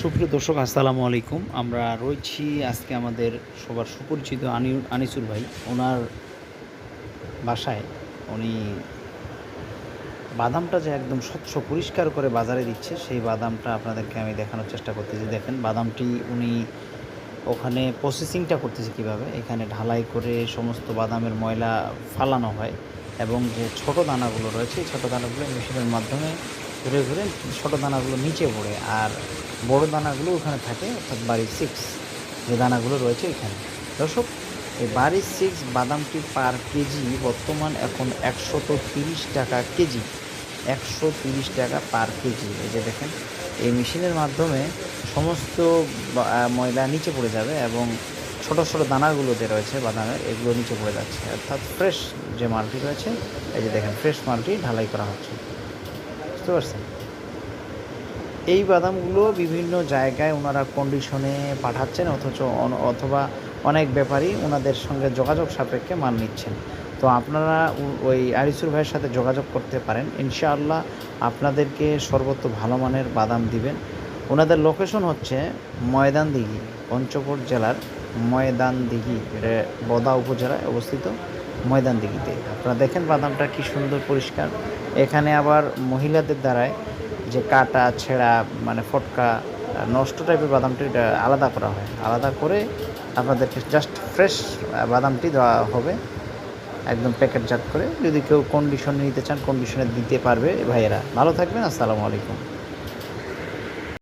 সুপ্রিয় দর্শক, আসসালামু আলাইকুম। আমরা রয়েছি আজকে আমাদের সবার সুপরিচিত আনি, আনিসুর ভাই। ওনার বাসায় উনি বাদামটা যে একদম স্বচ্ছ পরিষ্কার করে বাজারে দিচ্ছে, সেই বাদামটা আপনাদেরকে আমি দেখানোর চেষ্টা করতেছি। দেখেন, বাদামটি উনি ওখানে প্রসেসিংটা করতেছে কীভাবে? এখানে ঢালাই করে সমস্ত বাদামের ময়লা ফালানো হয় এবং যে ছোট দানাগুলো রয়েছে ছোটো দানাগুলো মেশিনের মাধ্যমে ঘুরে ঘুরে ছোটো দানাগুলো নিচে পড়ে। আর বড় দানাগুলো ওখানে থাকে, অর্থাৎ বাড়ি সিক্স যে দানাগুলো রয়েছে এখানে। দর্শক, এই বাড়ি সিক্স বাদামটি পার কেজি বর্তমান এখন একশত তিরিশ টাকা কেজি একশো তিরিশ টাকা পার কেজি এই যে দেখেন, এই মেশিনের মাধ্যমে সমস্ত ময়লা নিচে পড়ে যাবে এবং ছোট ছোট দানাগুলো যে রয়েছে বাদামের এগুলো নিচে পড়ে যাচ্ছে। অর্থাৎ ফ্রেশ যে মালটি রয়েছে, এই যে দেখেন ফ্রেশ মালটি ঢালাই করা হচ্ছে। বুঝতে পারছেন? এই বাদামগুলো বিভিন্ন জায়গায় ওনারা কন্ডিশনে পাঠাচ্ছেন, অথচ অথবা অনেক ব্যাপারী ওনাদের সঙ্গে যোগাযোগ সাপেক্ষে মান নিচ্ছেন। তো আপনারা ওই আরিসুর ভাইয়ের সাথে যোগাযোগ করতে পারেন। ইনশাআল্লাহ আপনাদেরকে সর্বত্র ভালো মানের বাদাম দিবেন। ওনাদের লোকেশন হচ্ছে ময়দানদিঘি, পঞ্চগড় জেলার ময়দানদিঘি, এটা বদা উপজেলায় অবস্থিত ময়দানদিঘিতে। আপনারা দেখেন বাদামটা কি সুন্দর পরিষ্কার। এখানে আবার মহিলাদের দ্বারায় যে কাটা, ছেঁড়া মানে ফটকা, নষ্ট টাইপের বাদামটি আলাদা করা হয়। আলাদা করে আপনাদেরকে জাস্ট ফ্রেশ বাদামটি দেওয়া হবে। একদম প্যাকেটজাত করে। যদি কেউ কন্ডিশনে নিতে চান কন্ডিশনে দিতে পারবে ভাইয়েরা। ভালো থাকবেন, আসসালামু আলাইকুম।